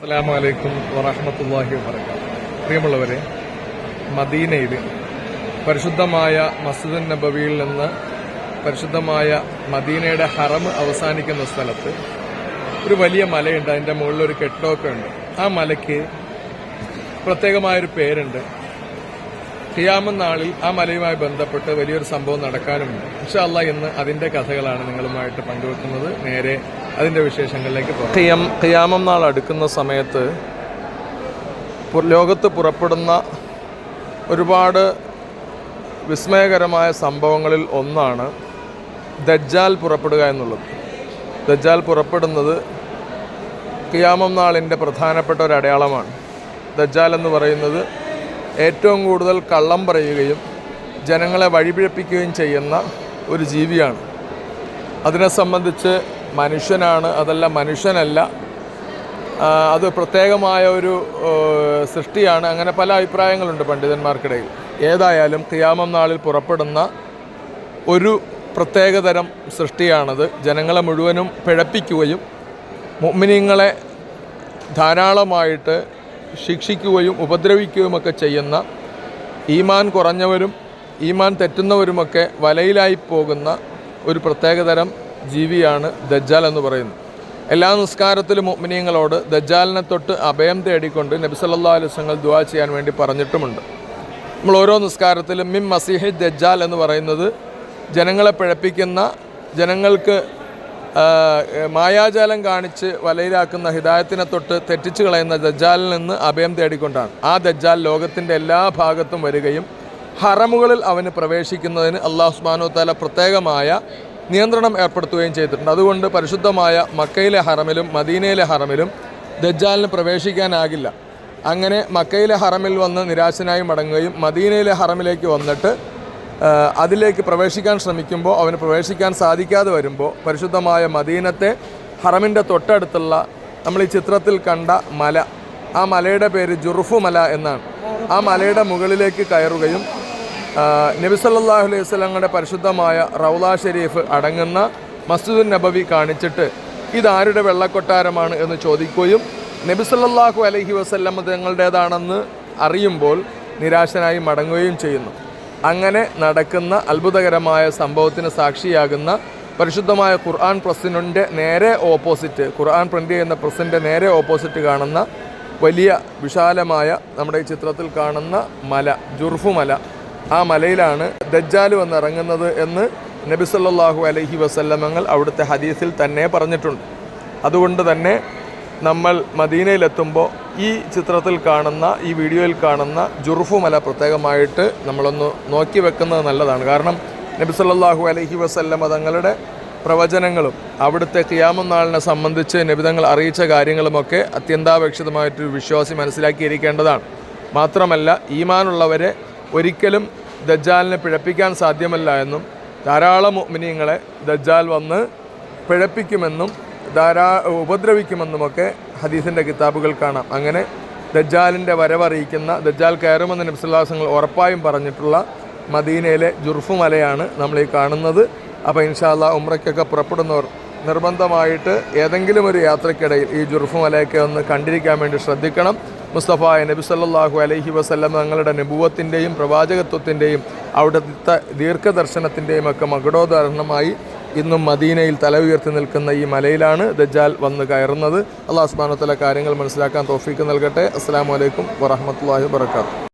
അസ്സലാമു അലൈക്കും വറഹമത്തല്ലാഹി വബർക്കാത്തു പ്രിയമുള്ളവരെ മദീനയിൽ പരിശുദ്ധമായ മസ്ജിദ് നബവിയിൽ നിന്ന് പരിശുദ്ധമായ മദീനയുടെ ഹറം അവസാനിക്കുന്ന സ്ഥലത്ത് ഒരു വലിയ മലയുണ്ട്. അതിന്റെ മുകളിൽ ഒരു കെട്ടമൊക്കെ ഉണ്ട്. ആ മലയ്ക്ക് പ്രത്യേകമായൊരു പേരുണ്ട്. ഖിയാമം നാളിൽ ആ മലയുമായി ബന്ധപ്പെട്ട് വലിയൊരു സംഭവം നടക്കാനുമുണ്ട്. ഇൻഷാല്ല ഇന്ന് അതിന്റെ കഥകളാണ് നിങ്ങളുമായിട്ട് പങ്കുവെക്കുന്നത്. നേരെ അതിന്റെ വിശേഷങ്ങളിലേക്ക് ഖിയാം ഖിയാമം നാൾ അടുക്കുന്ന സമയത്ത് ലോകത്ത് പുറപ്പെടുന്ന ഒരുപാട് വിസ്മയകരമായ സംഭവങ്ങളിൽ ഒന്നാണ് ദജ്ജാൽ പുറപ്പെടുക എന്നുള്ളത്. ദജ്ജാൽ പുറപ്പെടുന്നത് ഖിയാമം നാളിന്റെ പ്രധാനപ്പെട്ട ഒരു അടയാളമാണ്. ദജ്ജാൽ എന്ന് പറയുന്നത് ഏറ്റവും കൂടുതൽ കള്ളം പറയുകയും ജനങ്ങളെ വഴിപിഴപ്പിക്കുകയും ചെയ്യുന്ന ഒരു ജീവിയാണ്. അതിനെ സംബന്ധിച്ച് മനുഷ്യനാണ് അതല്ല മനുഷ്യനല്ല. അത് പ്രത്യേകമായ ഒരു സൃഷ്ടിയാണ്. അങ്ങനെ പല അഭിപ്രായങ്ങളുണ്ട് പണ്ഡിതന്മാർക്കിടയിൽ. ഏതായാലും ഖിയാമം നാളിൽ പുറപ്പെടുന്ന ഒരു പ്രത്യേകതരം സൃഷ്ടിയാണത്. ജനങ്ങളെ മുഴുവനും പിഴപ്പിക്കുകയും മുഅ്മിനീങ്ങളെ ധാരാളമായിട്ട് ശിക്ഷിക്കുകയും ഉപദ്രവിക്കുകയുമൊക്കെ ചെയ്യുന്ന ഈമാൻ കുറഞ്ഞവരും ഈമാൻ തെറ്റുന്നവരുമൊക്കെ വലയിലായി പോകുന്ന ഒരു പ്രത്യേകതരം ജീവിയാണ് ദജ്ജാൽ എന്ന് പറയുന്നത്. എല്ലാ നിസ്കാരത്തിലും മുഅ്മിനീങ്ങളോട് ദജ്ജാലിനെ തൊട്ട് അഭയം തേടിക്കൊണ്ട് നബി സല്ലല്ലാഹു അലൈഹി വസല്ലം ദുആ ചെയ്യാൻ വേണ്ടി പറഞ്ഞിട്ടുമുണ്ട്. നമ്മൾ ഓരോ നിസ്കാരത്തിലും മിം മസിഹ് ദജ്ജാൽ എന്ന് പറയുന്നത് ജനങ്ങളെ പിഴപ്പിക്കുന്ന ജനങ്ങൾക്ക് മായാജാലം കാണിച്ച് വലയിലാക്കുന്ന ഹിദായത്തിനെ തൊട്ട് തെറ്റിച്ചു കളയുന്ന ദജ്ജാലിൽ നിന്ന് അഭയം തേടിക്കൊണ്ടാണ്. ആ ദജ്ജാൽ ലോകത്തിന്റെ എല്ലാ ഭാഗത്തും വരികയും ഹറമുകളിൽ അവന് പ്രവേശിക്കുന്നതിന് അള്ളാഹുസ്മാനോ താല പ്രത്യേകമായ നിയന്ത്രണം ഏർപ്പെടുത്തുകയും ചെയ്തിട്ടുണ്ട്. അതുകൊണ്ട് പരിശുദ്ധമായ മക്കയിലെ ഹറമിലും മദീനയിലെ ഹറമിലും ദജ്ജാലിന് പ്രവേശിക്കാനാകില്ല. അങ്ങനെ മക്കയിലെ ഹറമിൽ വന്ന് നിരാശനായി മടങ്ങുകയും മദീനയിലെ ഹറമിലേക്ക് വന്നിട്ട് അതിലേക്ക് പ്രവേശിക്കാൻ ശ്രമിക്കുമ്പോൾ അവന് പ്രവേശിക്കാൻ സാധിക്കാതെ വരുമ്പോൾ പരിശുദ്ധമായ മദീനത്തെ ഹറമിന്റെ തൊട്ടടുത്തുള്ള നമ്മൾ ഈ ചിത്രത്തിൽ കണ്ട മല ആ മലയുടെ പേര് ജുർഫു മല എന്നാണ്. ആ മലയുടെ മുകളിലേക്ക് കയറുകയും ആ, നബി സല്ലല്ലാഹു അലൈഹി സ്വലങ്ങളുടെ പരിശുദ്ധമായ റൗള ഷെരീഫ് അടങ്ങുന്ന മസ്ജിദുൻ നബവി കാണിച്ചിട്ട് ഇതാരുടെ വെള്ളക്കൊട്ടാരമാണ് എന്ന് ചോദിക്കുകയും നബി അലഹി വസല്ലം തങ്ങളുടേതാണെന്ന് അറിയുമ്പോൾ നിരാശനായി മടങ്ങുകയും ചെയ്യുന്നു. അങ്ങനെ നടക്കുന്ന അത്ഭുതകരമായ സംഭവത്തിന് സാക്ഷിയാകുന്ന പരിശുദ്ധമായ ഖുർആൻ പ്രസിനുണ്ട് നേരെ ഓപ്പോസിറ്റ് ഖുർആൻ പ്രിന്റ് ചെയ്യുന്ന പ്രസിന്റെ നേരെ ഓപ്പോസിറ്റ് കാണുന്ന വലിയ വിശാലമായ നമ്മുടെ ഈ ചിത്രത്തിൽ കാണുന്ന മല ജുർഫു മല ആ മലയിലാണ് ദജ്ജാൽ വന്നിറങ്ങുന്നത് എന്ന് നബി സല്ലല്ലാഹു അലൈഹി വസല്ലമങ്ങൾ അവിടുത്തെ ഹദീസിൽ തന്നെ പറഞ്ഞിട്ടുണ്ട്. അതുകൊണ്ട് തന്നെ നമ്മൾ മദീനയിലെത്തുമ്പോൾ ഈ ചിത്രത്തിൽ കാണുന്ന ഈ വീഡിയോയിൽ കാണുന്ന ജുർഫു മല പ്രത്യേകമായിട്ട് നമ്മളൊന്ന് നോക്കി വെക്കുന്നത് നല്ലതാണ്. കാരണം നബി സല്ലല്ലാഹു അലൈഹി വസല്ലമ തങ്ങളുടെ പ്രവചനങ്ങളും അവിടുത്തെ ക്യാമനാളിനെ നാളിനെ സംബന്ധിച്ച് നബിതങ്ങൾ അറിയിച്ച കാര്യങ്ങളുമൊക്കെ അത്യന്താപേക്ഷിതമായിട്ടൊരു വിശ്വാസി മനസ്സിലാക്കിയിരിക്കേണ്ടതാണ്. മാത്രമല്ല ഈമാനുള്ളവരെ ഒരിക്കലും ദജ്ജാലിനെ പിഴപ്പിക്കാൻ സാധ്യമല്ല എന്നും ധാരാളം മുഅ്മിനീങ്ങളെ ദജ്ജാൽ വന്ന് പിഴപ്പിക്കുമെന്നും ധാരാ ഉപദ്രവിക്കുമെന്നുമൊക്കെ ഹദീസിന്റെ കിതാബുകൾ കാണാം. അങ്ങനെ ദജ്ജാലിന്റെ വരവറിയിക്കുന്ന ദജ്ജാൽ കയറുമെന്ന് നബ്സുല്ലാസങ്ങൾ ഉറപ്പായും പറഞ്ഞിട്ടുള്ള മദീനയിലെ ജുർഫു മലയാണ് നമ്മൾ ഈ കാണുന്നത്. അപ്പോൾ ഇൻഷാല്ല ഉമ്രയ്ക്കൊക്കെ പുറപ്പെടുന്നവർ നിർബന്ധമായിട്ട് ഏതെങ്കിലും ഒരു യാത്രക്കിടയിൽ ഈ ജുർഫു മലയൊക്കെ ഒന്ന് കണ്ടിരിക്കാൻ വേണ്ടി ശ്രദ്ധിക്കണം. മുസ്തഫ നബി സല്ലാഹു അലൈഹി വസ്ല്ലം തങ്ങളുടെ നബുവത്തിന്റെയും പ്രവാചകത്വത്തിന്റെയും അവിടുത്തെ ദീർഘദർശനത്തിന്റെയും ഒക്കെ മകുടോദാഹരണമായി ഇന്നും മദീനയിൽ തല ഉയർത്തി നിൽക്കുന്ന ഈ മലയിലാണ് ദജാൽ വന്ന് കയറുന്നത്. അള്ളാഹ് സുബ്ഹാനഹു കാര്യങ്ങൾ മനസ്സിലാക്കാൻ തോഫീക്ക് നൽകട്ടെ. അസ്സാം വലൈക്കും വറഹമത്തല്ലാഹി വാത്തു